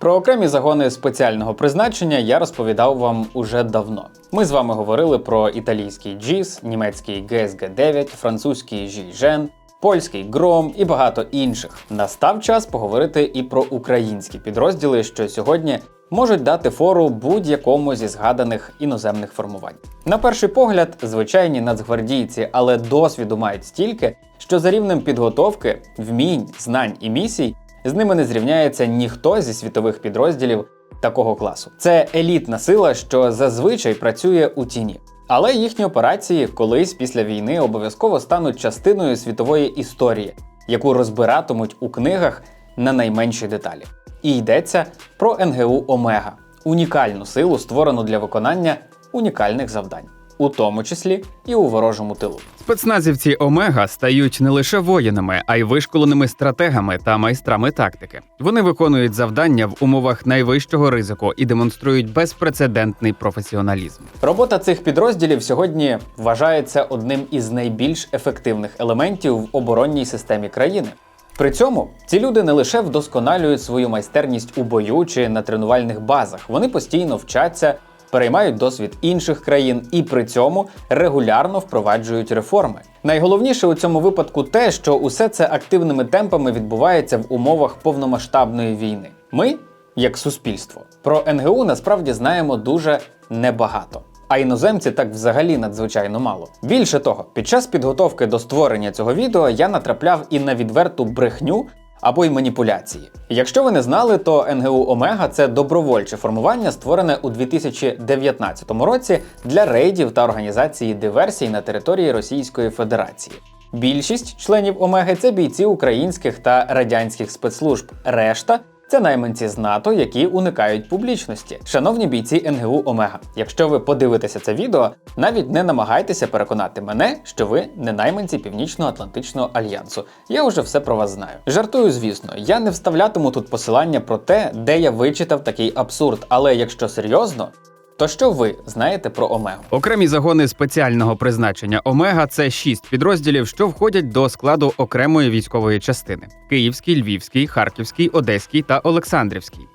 Про окремі загони спеціального призначення я розповідав вам уже давно. Ми з вами говорили про італійський GIS, німецький GSG-9, французький Жіжен, польський Гром і багато інших. Настав час поговорити і про українські підрозділи, що сьогодні можуть дати фору будь-якому зі згаданих іноземних формувань. На перший погляд, звичайні нацгвардійці, але досвіду мають стільки, що за рівнем підготовки, вмінь, знань і місій з ними не зрівняється ніхто зі світових підрозділів такого класу. Це елітна сила, що зазвичай працює у тіні. Але їхні операції колись після війни обов'язково стануть частиною світової історії, яку розбиратимуть у книгах на найменші деталі. І йдеться про НГУ Омега унікальну силу, створену для виконання унікальних завдань, у тому числі і у ворожому тилу. Спецназівці Омега стають не лише воїнами, а й вишколеними стратегами та майстрами тактики. Вони виконують завдання в умовах найвищого ризику і демонструють безпрецедентний професіоналізм. Робота цих підрозділів сьогодні вважається одним із найбільш ефективних елементів в оборонній системі країни. При цьому ці люди не лише вдосконалюють свою майстерність у бою чи на тренувальних базах, вони постійно вчаться, переймають досвід інших країн і при цьому регулярно впроваджують реформи. Найголовніше у цьому випадку те, що усе це активними темпами відбувається в умовах повномасштабної війни. Ми, як суспільство, про НГУ насправді знаємо дуже небагато. А іноземці так взагалі надзвичайно мало. Більше того, під час підготовки до створення цього відео я натрапляв і на відверту брехню або й маніпуляції. Якщо ви не знали, то НГУ Омега це добровольче формування, створене у 2019 році для рейдів та організації диверсій на території Російської Федерації. Більшість членів Омеги це бійці українських та радянських спецслужб. Решта це найманці з НАТО, які уникають публічності. Шановні бійці НГУ Омега. Якщо ви подивитеся це відео, навіть не намагайтеся переконати мене, що ви не найманці Північно-Атлантичного альянсу. Я вже все про вас знаю. Жартую, звісно, я не вставлятиму тут посилання про те, де я вичитав такий абсурд. Але якщо серйозно, то що ви знаєте про Омегу? Окремі загони спеціального призначення Омега це шість підрозділів, що входять до складу окремої військової частини: Київський, Львівський, Харківський, Одеський та Олександрівський.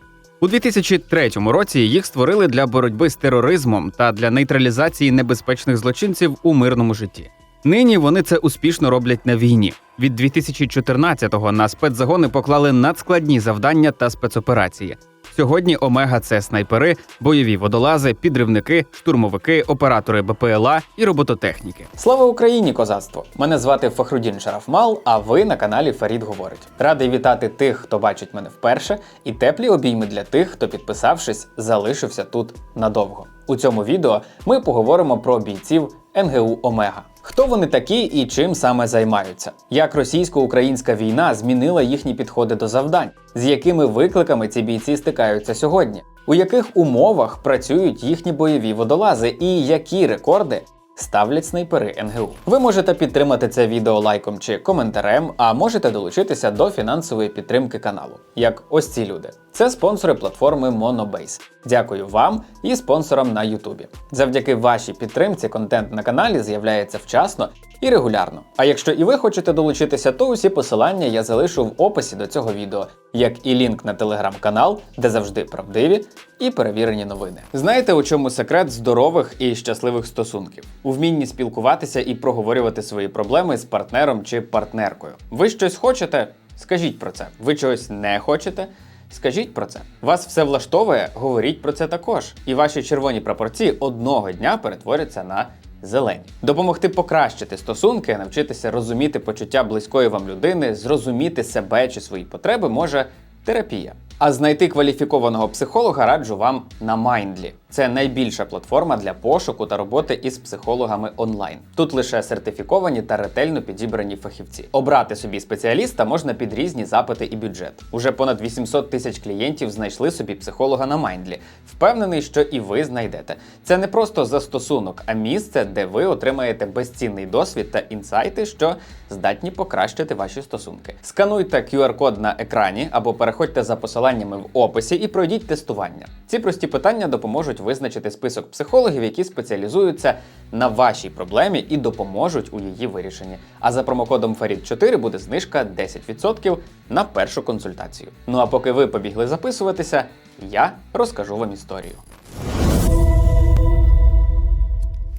У 2003 році їх створили для боротьби з тероризмом та для нейтралізації небезпечних злочинців у мирному житті. Нині вони це успішно роблять на війні. Від 2014-го на спецзагони поклали надскладні завдання та спецоперації. Сьогодні Омега це снайпери, бойові водолази, підривники, штурмовики, оператори БПЛА і робототехніки. Слава Україні, козацтво! Мене звати Фахрудін Шарафмал, а ви на каналі Фарід Говорить. Радий вітати тих, хто бачить мене вперше, і теплі обійми для тих, хто, підписавшись, залишився тут надовго. У цьому відео ми поговоримо про бійців НГУ Омега. Хто вони такі і чим саме займаються? Як російсько-українська війна змінила їхні підходи до завдань, з якими викликами ці бійці стикаються сьогодні? У яких умовах працюють їхні бойові водолази, і які рекорди ставлять снайпери НГУ? Ви можете підтримати це відео лайком чи коментарем, а можете долучитися до фінансової підтримки каналу, як ось ці люди. Це спонсори платформи Monobase. Дякую вам і спонсорам на Ютубі. Завдяки вашій підтримці контент на каналі з'являється вчасно і регулярно. А якщо і ви хочете долучитися, то усі посилання я залишу в описі до цього відео, як і лінк на телеграм-канал, де завжди правдиві і перевірені новини. Знаєте, у чому секрет здорових і щасливих стосунків? У вмінні спілкуватися і проговорювати свої проблеми з партнером чи партнеркою. Ви щось хочете? Скажіть про це. Ви чогось не хочете? Скажіть про це. Вас все влаштовує, говоріть про це також. І ваші червоні прапорці одного дня перетворяться на зелені. Допомогти покращити стосунки, навчитися розуміти почуття близької вам людини, зрозуміти себе чи свої потреби може терапія. А знайти кваліфікованого психолога раджу вам на Mindly. Це найбільша платформа для пошуку та роботи із психологами онлайн. Тут лише сертифіковані та ретельно підібрані фахівці. Обрати собі спеціаліста можна під різні запити і бюджет. Уже понад 800 тисяч клієнтів знайшли собі психолога на Mindly. Впевнений, що і ви знайдете. Це не просто застосунок, а місце, де ви отримаєте безцінний досвід та інсайти, що здатні покращити ваші стосунки. Скануйте QR-код на екрані або переходьте за посиланням посиланнями в описі і пройдіть тестування. Ці прості питання допоможуть визначити список психологів, які спеціалізуються на вашій проблемі і допоможуть у її вирішенні. А за промокодом FARID4 буде знижка 10% на першу консультацію. Ну а поки ви побігли записуватися, я розкажу вам історію.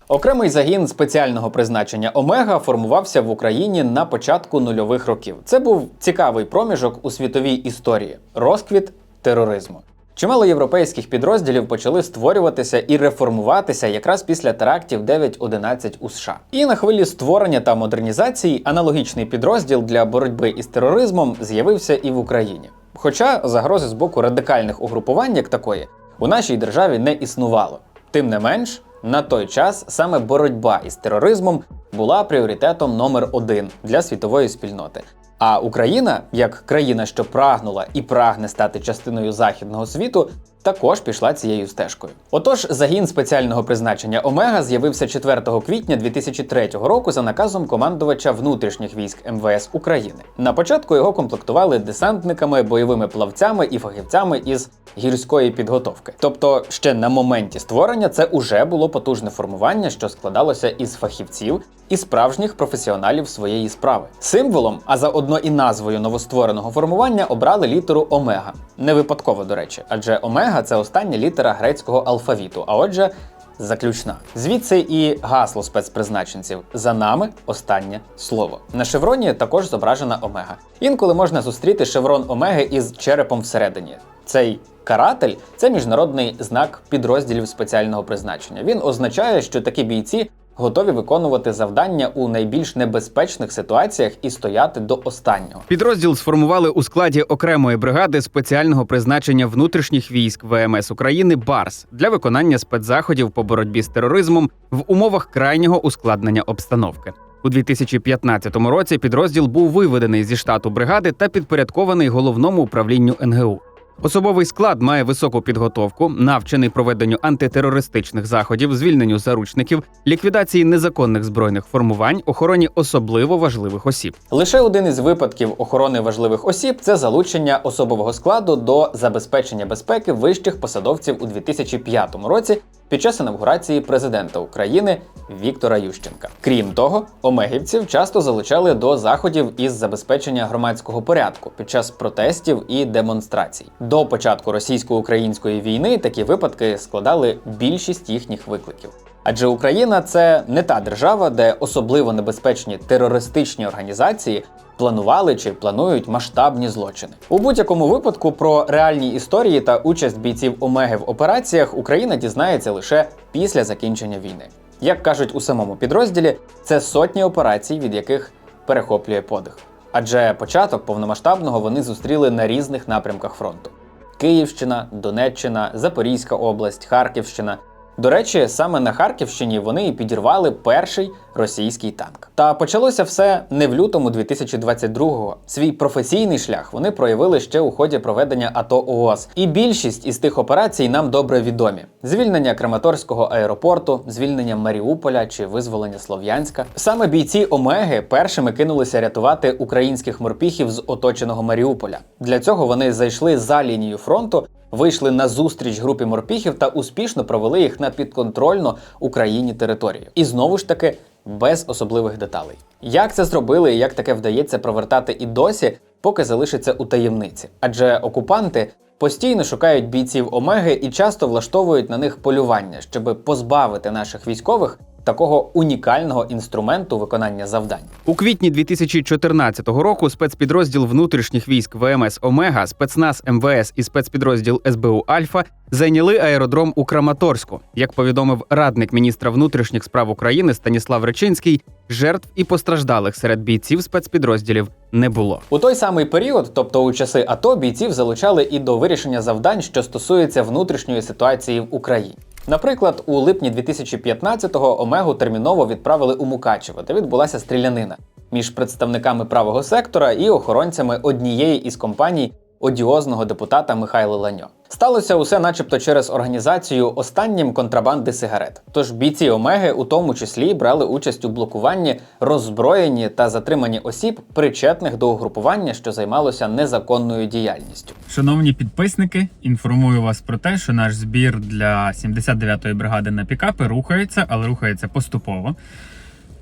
Окремий загін спеціального призначення Омега формувався в Україні на початку нульових років. Це був цікавий проміжок у світовій історії розквіт тероризму. Чимало європейських підрозділів почали створюватися і реформуватися якраз після терактів 9-11 у США. І на хвилі створення та модернізації аналогічний підрозділ для боротьби із тероризмом з'явився і в Україні. Хоча загрози з боку радикальних угрупувань як такої у нашій державі не існувало. Тим не менш, на той час саме боротьба із тероризмом була пріоритетом номер один для світової спільноти. А Україна, як країна, що прагнула і прагне стати частиною західного світу, також пішла цією стежкою. Отож, загін спеціального призначення Омега з'явився 4 квітня 2003 року за наказом командувача внутрішніх військ МВС України. На початку його комплектували десантниками, бойовими плавцями і фахівцями із гірської підготовки. Тобто, ще на моменті створення це уже було потужне формування, що складалося із фахівців і справжніх професіоналів своєї справи. Символом, а заодно і назвою новоствореного формування обрали літеру Омега. Не випадково, до речі, адже Омега це остання літера грецького алфавіту, а отже, заключна. Звідси і гасло спецпризначенців за нами останнє слово. На шевроні також зображена Омега. Інколи можна зустріти шеврон Омеги із черепом всередині. Цей каратель це міжнародний знак підрозділів спеціального призначення. Він означає, що такі бійці готові виконувати завдання у найбільш небезпечних ситуаціях і стояти до останнього. Підрозділ сформували у складі окремої бригади спеціального призначення внутрішніх військ ВМС України БАРС для виконання спецзаходів по боротьбі з тероризмом в умовах крайнього ускладнення обстановки. У 2015 році підрозділ був виведений зі штату бригади та підпорядкований головному управлінню НГУ. Особовий склад має високу підготовку, навчений проведенню антитерористичних заходів, звільненню заручників, ліквідації незаконних збройних формувань, охороні особливо важливих осіб. Лише один із випадків охорони важливих осіб це залучення особового складу до забезпечення безпеки вищих посадовців у 2005 році під час інавгурації президента України Віктора Ющенка. Крім того, омегівців часто залучали до заходів із забезпечення громадського порядку під час протестів і демонстрацій. До початку російсько-української війни такі випадки складали більшість їхніх викликів. Адже Україна це не та держава, де особливо небезпечні терористичні організації планували чи планують масштабні злочини. У будь-якому випадку про реальні історії та участь бійців Омеги в операціях Україна дізнається лише після закінчення війни. Як кажуть у самому підрозділі, це сотні операцій, від яких перехоплює подих. Адже початок повномасштабного вони зустріли на різних напрямках фронту: Київщина, Донеччина, Запорізька область, Харківщина. До речі, саме на Харківщині вони і підірвали перший російський танк. Та почалося все не в лютому 2022-го. Свій професійний шлях вони проявили ще у ході проведення АТО ООС. І більшість із тих операцій нам добре відомі: звільнення Краматорського аеропорту, звільнення Маріуполя чи визволення Слов'янська. Саме бійці Омеги першими кинулися рятувати українських морпіхів з оточеного Маріуполя. Для цього вони зайшли за лінію фронту вийшли на зустріч групі морпіхів та успішно провели їх на підконтрольну Україні територію. І знову ж таки без особливих деталей. Як це зробили і як таке вдається провертати і досі, поки залишиться у таємниці. Адже окупанти постійно шукають бійців Омеги і часто влаштовують на них полювання, щоб позбавити наших військових такого унікального інструменту виконання завдань. У квітні 2014 року спецпідрозділ внутрішніх військ ВМС Омега, спецназ МВС і спецпідрозділ СБУ Альфа зайняли аеродром у Краматорську. Як повідомив радник міністра внутрішніх справ України Станіслав Речинський, жертв і постраждалих серед бійців спецпідрозділів не було. У той самий період, тобто у часи АТО, бійців залучали і до вирішення завдань, що стосуються внутрішньої ситуації в Україні. Наприклад, у липні 2015-го Омегу терміново відправили у Мукачево, де відбулася стрілянина між представниками правого сектора і охоронцями однієї із компаній одіозного депутата Михайла Ланьо. Сталося усе, начебто, через організацію останнім контрабанди сигарет. Тож бійці Омеги у тому числі брали участь у блокуванні роззброєні та затримані осіб, причетних до угрупування, що займалося незаконною діяльністю. Шановні підписники, інформую вас про те, що наш збір для 79-ї бригади на пікапи рухається, але рухається поступово.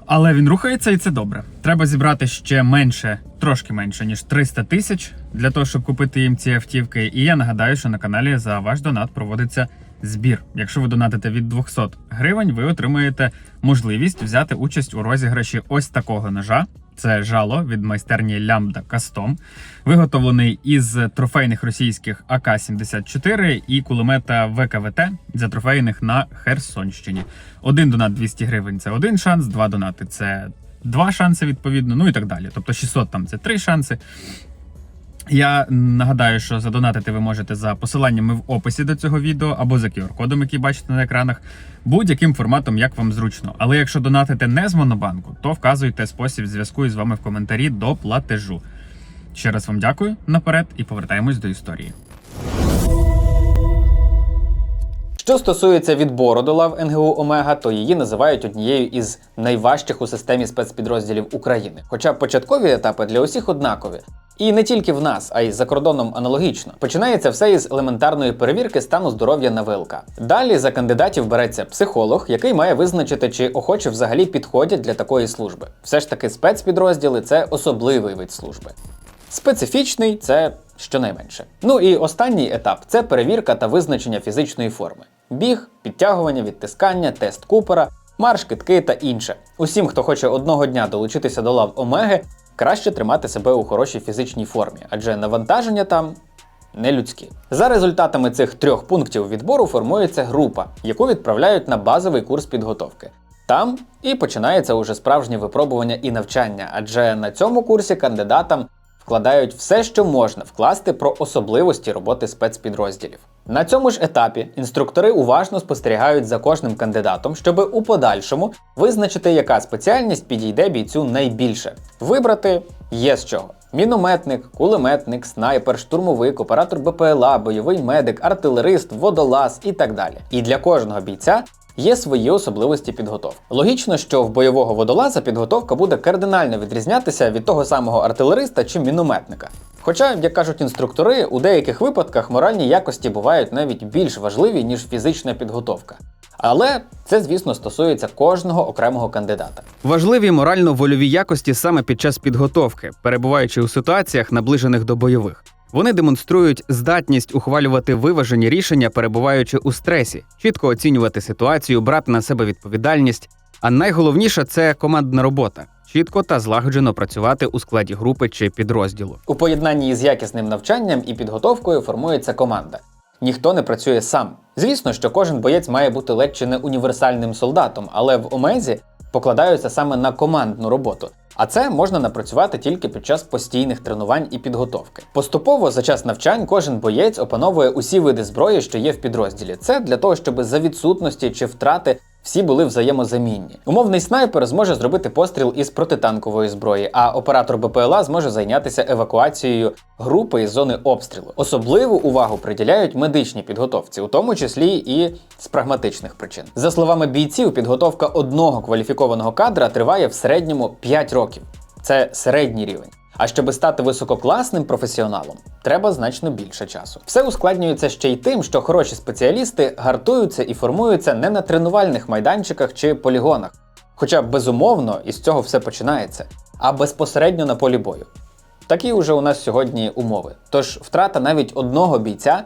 Але він рухається і це добре. Треба зібрати ще менше, трошки менше, ніж 300 тисяч для того, щоб купити їм ці автівки. І я нагадаю, що на каналі за ваш донат проводиться збір. Якщо ви донатите від 200 гривень, ви отримаєте можливість взяти участь у розіграші ось такого ножа. Це жало від майстерні Лямбда Кастом, виготовлений із трофейних російських АК-74 і кулемета ВКВТ, затрофейних на Херсонщині. Один донат 200 гривень це один шанс, два донати це два шанси, відповідно, ну і так далі. Тобто 600 там це три шанси. Я нагадаю, що задонатити ви можете за посиланнями в описі до цього відео або за QR-кодом, який бачите на екранах, будь-яким форматом, як вам зручно. Але якщо донатите не з монобанку, то вказуйте спосіб зв'язку із вами в коментарі до платежу. Ще раз вам дякую наперед і повертаємось до історії. Що стосується відбору до лав НГУ Омега, то її називають однією із найважчих у системі спецпідрозділів України. Хоча початкові етапи для усіх однакові. І не тільки в нас, а й за кордоном аналогічно. Починається все із елементарної перевірки стану здоров'я на ВЛК. Далі за кандидатів береться психолог, який має визначити, чи охочі взагалі підходять для такої служби. Все ж таки, спецпідрозділи це особливий вид служби. Специфічний це щонайменше. Ну і останній етап це перевірка та визначення фізичної форми: біг, підтягування, відтискання, тест Купера, марш, китки та інше. Усім, хто хоче одного дня долучитися до лав Омеги, краще тримати себе у хорошій фізичній формі, адже навантаження там. Не людські. За результатами цих трьох пунктів відбору формується група, яку відправляють на базовий курс підготовки. Там і починається уже справжнє випробування і навчання, адже на цьому курсі кандидатам вкладають все, що можна вкласти про особливості роботи спецпідрозділів. На цьому ж етапі інструктори уважно спостерігають за кожним кандидатом, щоб у подальшому визначити, яка спеціальність підійде бійцю найбільше. Вибрати є з чого. Мінометник, кулеметник, снайпер, штурмовик, оператор БПЛА, бойовий медик, артилерист, водолаз і так далі. І для кожного бійця є свої особливості підготовки. Логічно, що в бойового водолаза підготовка буде кардинально відрізнятися від того самого артилериста чи мінометника. Хоча, як кажуть інструктори, у деяких випадках моральні якості бувають навіть більш важливі, ніж фізична підготовка. Але це, звісно, стосується кожного окремого кандидата. Важливі морально-вольові якості саме під час підготовки, перебуваючи у ситуаціях, наближених до бойових. Вони демонструють здатність ухвалювати виважені рішення, перебуваючи у стресі, чітко оцінювати ситуацію, брати на себе відповідальність. А найголовніше це командна робота, чітко та злагоджено працювати у складі групи чи підрозділу. У поєднанні з якісним навчанням і підготовкою формується команда. Ніхто не працює сам. Звісно, що кожен боєць має бути ледь чи не універсальним солдатом, але в Омезі покладаються саме на командну роботу. А це можна напрацювати тільки під час постійних тренувань і підготовки. Поступово за час навчань кожен боєць опановує усі види зброї, що є в підрозділі. Це для того, щоб за відсутності чи втрати всі були взаємозамінні. Умовний снайпер зможе зробити постріл із протитанкової зброї, а оператор БПЛА зможе зайнятися евакуацією групи із зони обстрілу. Особливу увагу приділяють медичній підготовці, у тому числі і з прагматичних причин. За словами бійців, підготовка одного кваліфікованого кадра триває в середньому 5 років. Це середній рівень. А щоб стати висококласним професіоналом, треба значно більше часу. Все ускладнюється ще й тим, що хороші спеціалісти гартуються і формуються не на тренувальних майданчиках чи полігонах. Хоча безумовно із цього все починається, а безпосередньо на полі бою. Такі уже у нас сьогодні умови. Тож втрата навіть одного бійця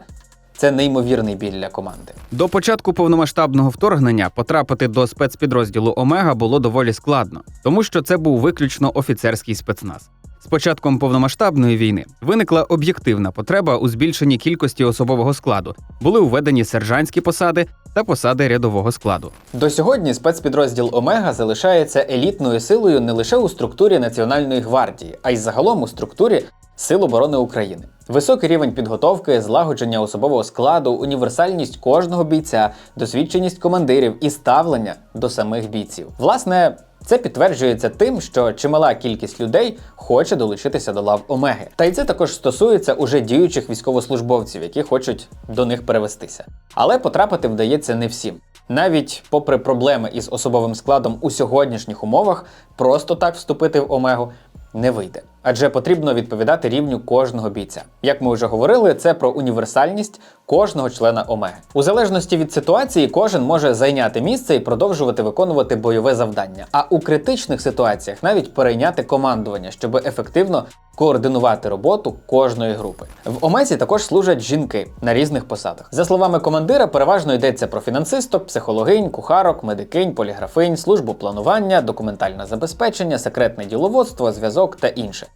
це неймовірний біль для команди. До початку повномасштабного вторгнення потрапити до спецпідрозділу Омега було доволі складно, тому що це був виключно офіцерський спецназ. З початком повномасштабної війни виникла об'єктивна потреба у збільшенні кількості особового складу. Були введені сержантські посади та посади рядового складу. До сьогодні спецпідрозділ Омега залишається елітною силою не лише у структурі Національної гвардії, а й загалом у структурі Сил оборони України. Високий рівень підготовки, злагодження особового складу, універсальність кожного бійця, досвідченість командирів і ставлення до самих бійців. Власне, Це підтверджується тим, що чимала кількість людей хоче долучитися до лав Омеги. Та й це також стосується уже діючих військовослужбовців, які хочуть до них перевестися. Але потрапити вдається не всім. Навіть попри проблеми із особовим складом у сьогоднішніх умовах, просто так вступити в Омегу не вийде. Адже потрібно відповідати рівню кожного бійця. Як ми вже говорили, це про універсальність кожного члена Омеги. У залежності від ситуації, кожен може зайняти місце і продовжувати виконувати бойове завдання. А у критичних ситуаціях навіть перейняти командування, щоб ефективно координувати роботу кожної групи. В Омезі також служать жінки на різних посадах. За словами командира, переважно йдеться про фінансисток, психологинь, кухарок, медикинь, поліграфинь, службу планування, документальне забезпечення, секретне діловодство, зв'язок та інше.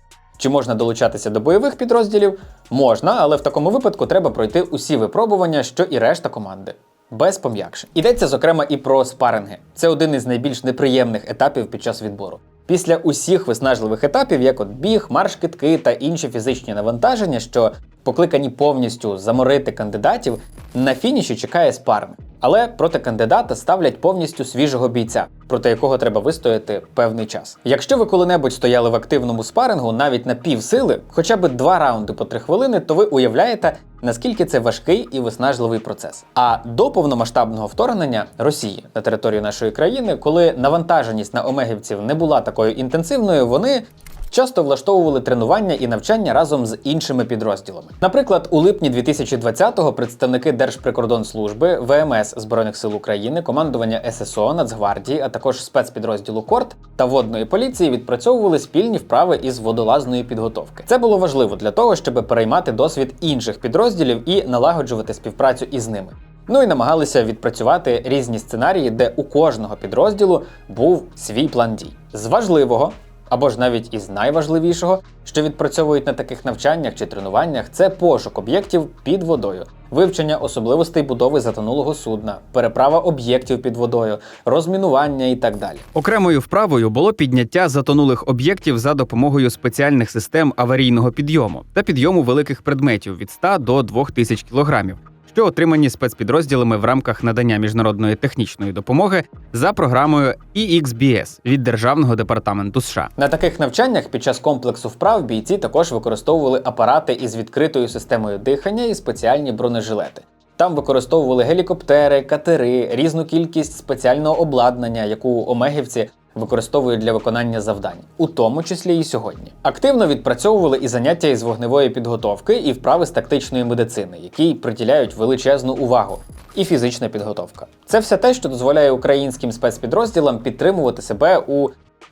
Чи можна долучатися до бойових підрозділів? Можна, але в такому випадку треба пройти усі випробування, що і решта команди. Без пом'якшень. Йдеться, зокрема, і про спаринги. Це один із найбільш неприємних етапів під час відбору. Після усіх виснажливих етапів, як от біг, марш китки та інші фізичні навантаження, що покликані повністю заморити кандидатів, на фініші чекає спаринг. Але проти кандидата ставлять повністю свіжого бійця, проти якого треба вистояти певний час. Якщо ви коли-небудь стояли в активному спарингу навіть на півсили, хоча б два раунди по три хвилини, то ви уявляєте, наскільки це важкий і виснажливий процес. А до повномасштабного вторгнення Росії на територію нашої країни, коли навантаженість на омегівців не була такою інтенсивною, вони часто влаштовували тренування і навчання разом з іншими підрозділами. Наприклад, у липні 2020-го представники Держприкордонслужби, ВМС Збройних сил України, командування ССО, Нацгвардії, а також спецпідрозділу Корт та водної поліції відпрацьовували спільні вправи із водолазної підготовки. Це було важливо для того, щоб переймати досвід інших підрозділів і налагоджувати співпрацю із ними. Ну і намагалися відпрацювати різні сценарії, де у кожного підрозділу був свій план дій. З важливого або ж навіть із найважливішого, що відпрацьовують на таких навчаннях чи тренуваннях, це пошук об'єктів під водою, вивчення особливостей будови затонулого судна, переправа об'єктів під водою, розмінування і так далі. Окремою вправою було підняття затонулих об'єктів за допомогою спеціальних систем аварійного підйому та підйому великих предметів від 100 до 2000 кілограмів, що отримані спецпідрозділами в рамках надання міжнародної технічної допомоги за програмою EXBS від Державного департаменту США. На таких навчаннях під час комплексу вправ бійці також використовували апарати із відкритою системою дихання і спеціальні бронежилети. Там використовували гелікоптери, катери, різну кількість спеціального обладнання, яку омегівці використовують для виконання завдань, у тому числі і сьогодні. Активно відпрацьовували і заняття із вогневої підготовки, і вправи з тактичної медицини, які приділяють величезну увагу, і фізична підготовка. Це все те, що дозволяє українським спецпідрозділам підтримувати себе у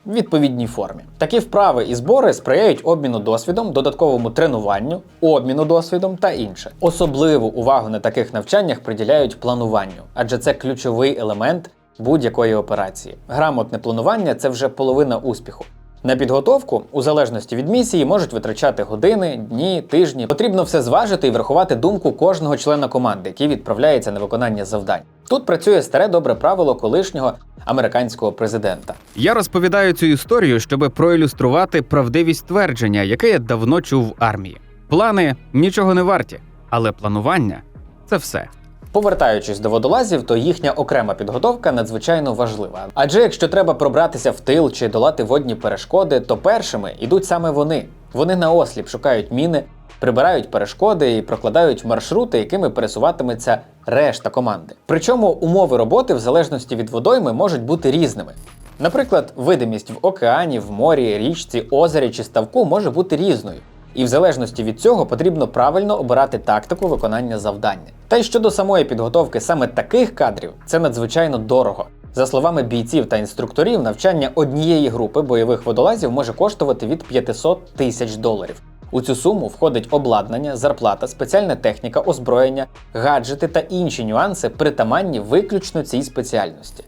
відповідній формі. Такі вправи і збори сприяють обміну досвідом, додатковому тренуванню, обміну досвідом та інше. Особливу увагу на таких навчаннях приділяють плануванню, адже це ключовий елемент будь-якої операції. Грамотне планування це вже половина успіху. На підготовку, у залежності від місії, можуть витрачати години, дні, тижні. Потрібно все зважити і врахувати думку кожного члена команди, який відправляється на виконання завдань. Тут працює старе добре правило колишнього американського президента. Я розповідаю цю історію, щоб проілюструвати правдивість твердження, яке я давно чув в армії. Плани нічого не варті, але планування це все. Повертаючись до водолазів, то їхня окрема підготовка надзвичайно важлива. Адже якщо треба пробратися в тил чи долати водні перешкоди, то першими йдуть саме вони. Вони наосліп шукають міни, прибирають перешкоди і прокладають маршрути, якими пересуватиметься решта команди. Причому умови роботи в залежності від водойми можуть бути різними. Наприклад, видимість в океані, в морі, річці, озері чи ставку може бути різною. І в залежності від цього потрібно правильно обирати тактику виконання завдання. Та й щодо самої підготовки саме таких кадрів, це надзвичайно дорого. За словами бійців та інструкторів, навчання однієї групи бойових водолазів може коштувати від 500 тисяч доларів. У цю суму входить обладнання, зарплата, спеціальна техніка, озброєння, гаджети та інші нюанси, притаманні виключно цій спеціальності.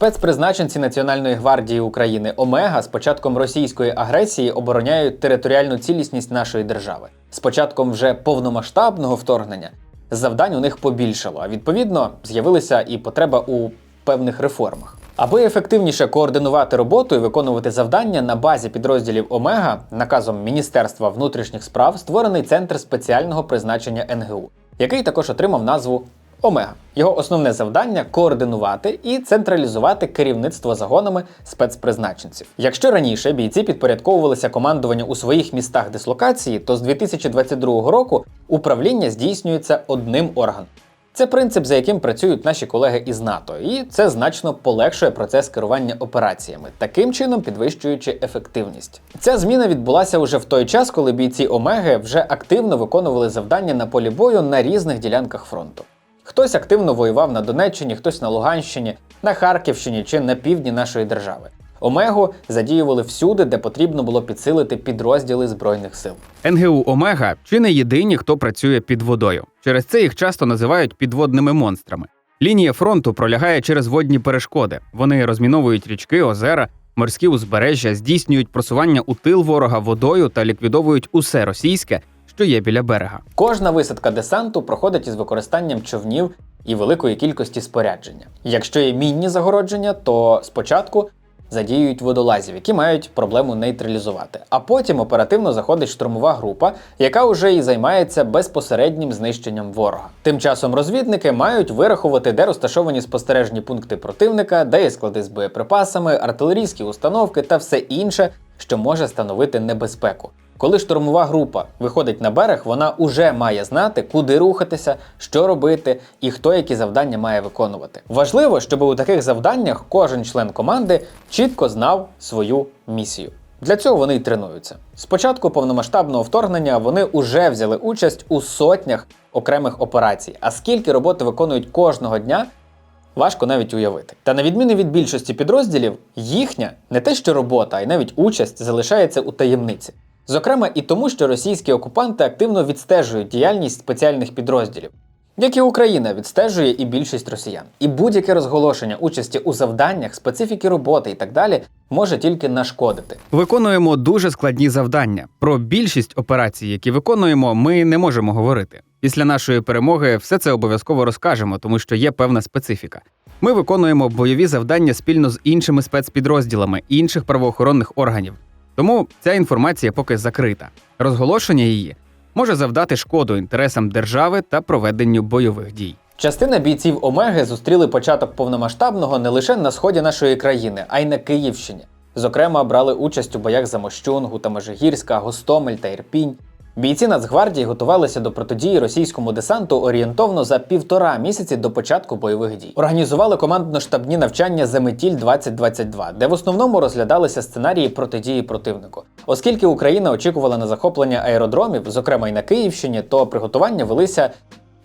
Спецпризначенці Національної гвардії України Омега з початком російської агресії обороняють територіальну цілісність нашої держави. З початком вже повномасштабного вторгнення завдань у них побільшало, а відповідно з'явилася і потреба у певних реформах. Аби ефективніше координувати роботу і виконувати завдання на базі підрозділів Омега, наказом Міністерства внутрішніх справ створений центр спеціального призначення НГУ, який також отримав назву Омега. Його основне завдання координувати і централізувати керівництво загонами спецпризначенців. Якщо раніше бійці підпорядковувалися командуванню у своїх містах дислокації, то з 2022 року управління здійснюється одним органом. Це принцип, за яким працюють наші колеги із НАТО, і це значно полегшує процес керування операціями, таким чином підвищуючи ефективність. Ця зміна відбулася уже в той час, коли бійці Омеги вже активно виконували завдання на полі бою на різних ділянках фронту. Хтось активно воював на Донеччині, хтось на Луганщині, на Харківщині чи на півдні нашої держави. Омегу задіювали всюди, де потрібно було підсилити підрозділи збройних сил. НГУ Омега чи не єдині, хто працює під водою. Через це їх часто називають підводними монстрами. Лінія фронту пролягає через водні перешкоди. Вони розміновують річки, озера, морські узбережжя, здійснюють просування у тил ворога водою та ліквідовують усе російське, що є біля берега. Кожна висадка десанту проходить із використанням човнів і великої кількості спорядження. Якщо є мінні загородження, то спочатку задіюють водолазів, які мають проблему нейтралізувати. А потім оперативно заходить штурмова група, яка вже і займається безпосереднім знищенням ворога. Тим часом розвідники мають вирахувати, де розташовані спостережні пункти противника, де є склади з боєприпасами, артилерійські установки та все інше, що може становити небезпеку. Коли штурмова група виходить на берег, вона уже має знати, куди рухатися, що робити і хто які завдання має виконувати. Важливо, щоб у таких завданнях кожен член команди чітко знав свою місію. Для цього вони й тренуються. З початку повномасштабного вторгнення вони уже взяли участь у сотнях окремих операцій. А скільки роботи виконують кожного дня, важко навіть уявити. Та на відміну від більшості підрозділів, їхня не те, що робота, а й навіть участь залишається у таємниці. Зокрема, і тому, що російські окупанти активно відстежують діяльність спеціальних підрозділів, як і Україна відстежує і більшість росіян. І будь-яке розголошення участі у завданнях, специфіки роботи і так далі може тільки нашкодити. Виконуємо дуже складні завдання. Про більшість операцій, які виконуємо, ми не можемо говорити. Після нашої перемоги все це обов'язково розкажемо, тому що є певна специфіка. Ми виконуємо бойові завдання спільно з іншими спецпідрозділами інших правоохоронних органів. Тому ця інформація поки закрита. Розголошення її може завдати шкоду інтересам держави та проведенню бойових дій. Частина бійців Омеги зустріли початок повномасштабного не лише на сході нашої країни, а й на Київщині. Зокрема, брали участь у боях за Мощунгу та Межигірська, Гостомель та Ірпінь. Бійці Нацгвардії готувалися до протидії російському десанту орієнтовно за півтора місяці до початку бойових дій. Організували командно-штабні навчання Заметіль 2022, де в основному розглядалися сценарії протидії противнику. Оскільки Україна очікувала на захоплення аеродромів, зокрема й на Київщині, то приготування велися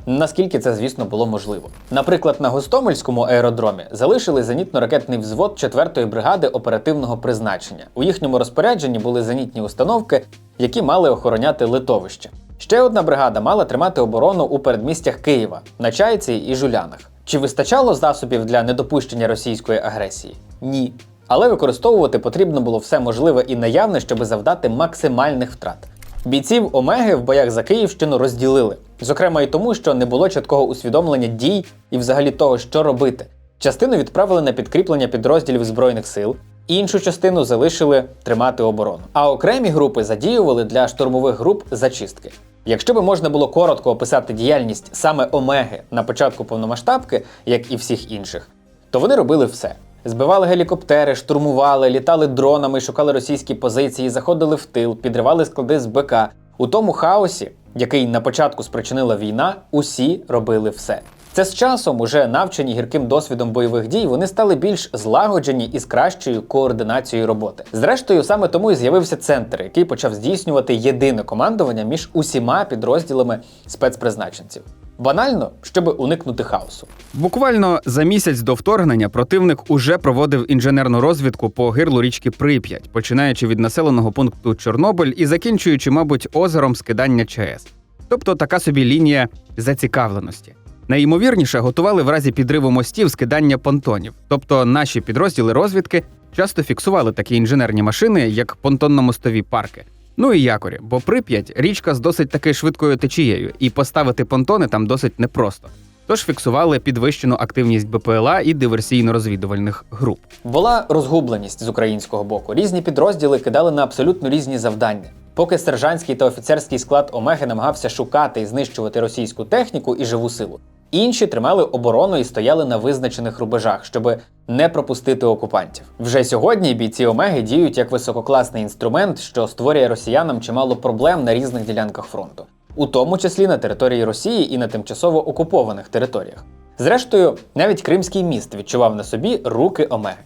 Наскільки це, звісно, було можливо. Наприклад, на Гостомельському аеродромі залишили зенітно-ракетний взвод 4-ї бригади оперативного призначення. У їхньому розпорядженні були зенітні установки, які мали охороняти литовище. Ще одна бригада мала тримати оборону у передмістях Києва, на Чайці і Жулянах. Чи вистачало засобів для недопущення російської агресії? Ні. Але використовувати потрібно було все можливе і наявне, щоб завдати максимальних втрат. Бійців Омеги в боях за Київщину розділили, зокрема і тому, що не було чіткого усвідомлення дій і взагалі того, що робити. Частину відправили на підкріплення підрозділів Збройних сил, іншу частину залишили тримати оборону. А окремі групи задіювали для штурмових груп зачистки. Якщо би можна було коротко описати діяльність саме Омеги на початку повномасштабки, як і всіх інших, то вони робили все. Збивали гелікоптери, штурмували, літали дронами, шукали російські позиції, заходили в тил, підривали склади з БК. У тому хаосі, який на початку спричинила війна, усі робили все. Це з часом, уже навчені гірким досвідом бойових дій, вони стали більш злагоджені і з кращою координацією роботи. Зрештою, саме тому і з'явився центр, який почав здійснювати єдине командування між усіма підрозділами спецпризначенців. Банально, щоб уникнути хаосу. Буквально за місяць до вторгнення противник уже проводив інженерну розвідку по гирлу річки Прип'ять, починаючи від населеного пункту Чорнобиль і закінчуючи, мабуть, озером скидання ЧАЕС. Тобто така собі лінія зацікавленості. Найімовірніше готували в разі підриву мостів скидання понтонів, тобто наші підрозділи розвідки часто фіксували такі інженерні машини, як понтонно-мостові парки. Ну і якорі, бо Прип'ять річка з досить таки швидкою течією, і поставити понтони там досить непросто. Тож фіксували підвищену активність БПЛА і диверсійно-розвідувальних груп. Була розгубленість з українського боку. Різні підрозділи кидали на абсолютно різні завдання. Поки сержантський та офіцерський склад Омеги намагався шукати і знищувати російську техніку і живу силу, Інші тримали оборону і стояли на визначених рубежах, щоб не пропустити окупантів. Вже сьогодні бійці Омеги діють як висококласний інструмент, що створює росіянам чимало проблем на різних ділянках фронту, у тому числі на території Росії і на тимчасово окупованих територіях. Зрештою, навіть Кримський міст відчував на собі руки Омеги.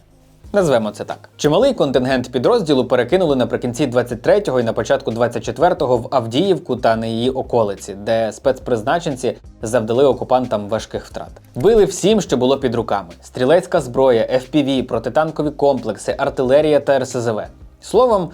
Назвемо це так. Чималий контингент підрозділу перекинули наприкінці 23-го і на початку 24-го в Авдіївку та на її околиці, де спецпризначенці завдали окупантам важких втрат. Били всім, що було під руками: стрілецька зброя, FPV, протитанкові комплекси, артилерія та РСЗВ. Словом,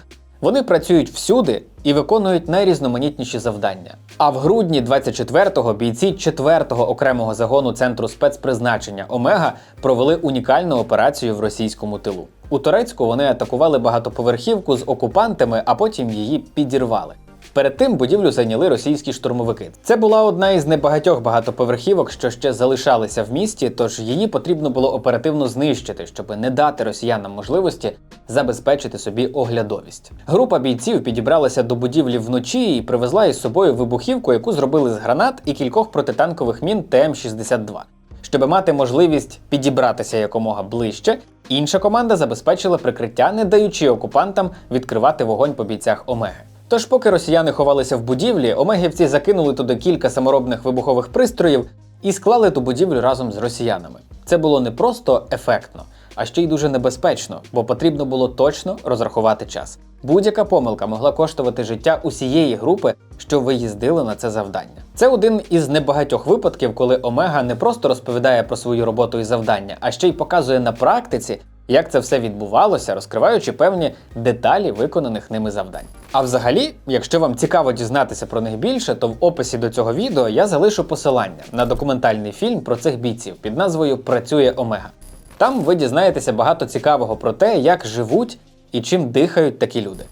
вони працюють всюди і виконують найрізноманітніші завдання. А в грудні 24-го бійці 4-го окремого загону центру спецпризначення Омега провели унікальну операцію в російському тилу. У Турецьку вони атакували багатоповерхівку з окупантами, а потім її підірвали. Перед тим будівлю зайняли російські штурмовики. Це була одна із небагатьох багатоповерхівок, що ще залишалися в місті, тож її потрібно було оперативно знищити, щоб не дати росіянам можливості забезпечити собі оглядовість. Група бійців підібралася до будівлі вночі і привезла із собою вибухівку, яку зробили з гранат і кількох протитанкових мін ТМ-62. Щоб мати можливість підібратися якомога ближче, інша команда забезпечила прикриття, не даючи окупантам відкривати вогонь по бійцях Омеги. Тож, поки росіяни ховалися в будівлі, омегівці закинули туди кілька саморобних вибухових пристроїв і склали ту будівлю разом з росіянами. Це було не просто ефектно, а ще й дуже небезпечно, бо потрібно було точно розрахувати час. Будь-яка помилка могла коштувати життя усієї групи, що виїздили на це завдання. Це один із небагатьох випадків, коли Омега не просто розповідає про свою роботу і завдання, а ще й показує на практиці, як це все відбувалося, розкриваючи певні деталі виконаних ними завдань. А взагалі, якщо вам цікаво дізнатися про них більше, то в описі до цього відео я залишу посилання на документальний фільм про цих бійців під назвою Працює Омега. Там ви дізнаєтеся багато цікавого про те, як живуть і чим дихають такі люди.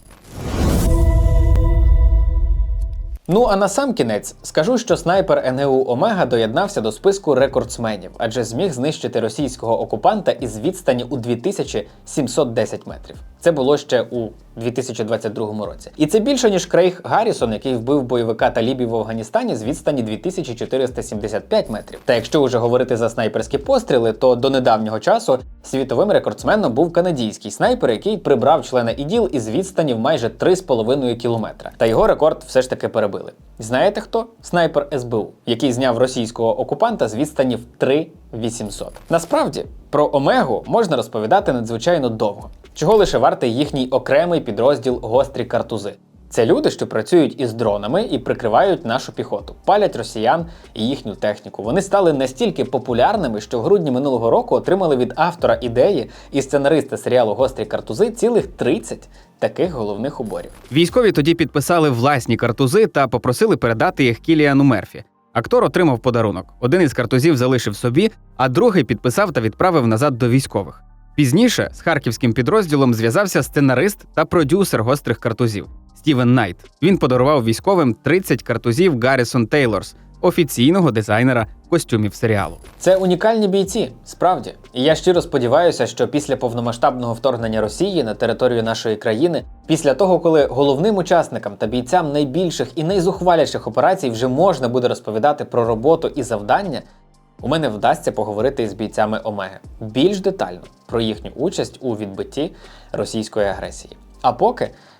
Ну а на сам кінець скажу, що снайпер НГУ Омега доєднався до списку рекордсменів, адже зміг знищити російського окупанта із відстані у 2710 метрів. Це було ще у 2022 році. І це більше ніж Крейг Гаррісон, який вбив бойовика талібів в Афганістані з відстані 2475 метрів. Та якщо вже говорити за снайперські постріли, то до недавнього часу світовим рекордсменом був канадійський снайпер, який прибрав члена іділ із відстані в майже 3,5 кілометра. Та його рекорд все ж таки перебили. Знаєте хто? Снайпер СБУ, який зняв російського окупанта з відстані в 3800. Насправді про Омегу можна розповідати надзвичайно довго. Чого лише вартий їхній окремий підрозділ гострі картузи. Це люди, що працюють із дронами і прикривають нашу піхоту, палять росіян і їхню техніку. Вони стали настільки популярними, що в грудні минулого року отримали від автора ідеї і сценариста серіалу Гострі картузи цілих 30 таких головних уборів. Військові тоді підписали власні картузи та попросили передати їх Кіліану Мерфі. Актор отримав подарунок. Один із картузів залишив собі, а другий підписав та відправив назад до військових. Пізніше з харківським підрозділом зв'язався сценарист та продюсер гострих картузів Стівен Найт. Він подарував військовим 30 картузів Гаррісон Тейлорс, офіційного дизайнера костюмів серіалу. Це унікальні бійці, справді. І я щиро сподіваюся, що після повномасштабного вторгнення Росії на територію нашої країни, після того, коли головним учасникам та бійцям найбільших і найзухваліших операцій вже можна буде розповідати про роботу і завдання, у мене вдасться поговорити із бійцями Омеги більш детально про їхню участь у відбитті російської агресії. А поки